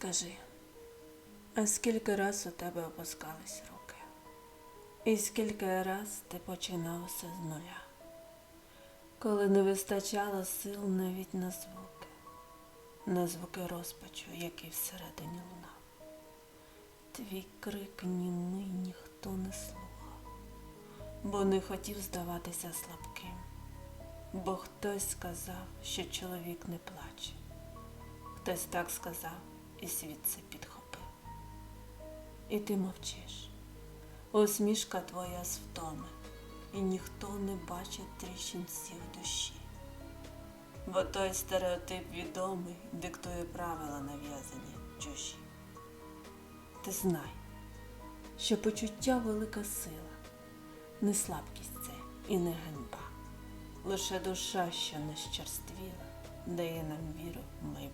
Скажи, а скільки раз у тебе опускались руки? І скільки раз ти починав все з нуля, коли не вистачало сил навіть на звуки, на звуки розпачу, який всередині лунав. Твій крик німий ніхто не слухав, бо не хотів здаватися слабким, бо хтось сказав, що чоловік не плаче. Хтось так сказав, і світ підхопив. І ти мовчиш. Усмішка твоя з втоми, і ніхто не бачить тріщинців душі. Бо той стереотип відомий диктує правила нав'язані чужі. Ти знай, що почуття велика сила, не слабкість це і не ганьба, лише душа, що не щерствіла, дає нам віру в майбуття.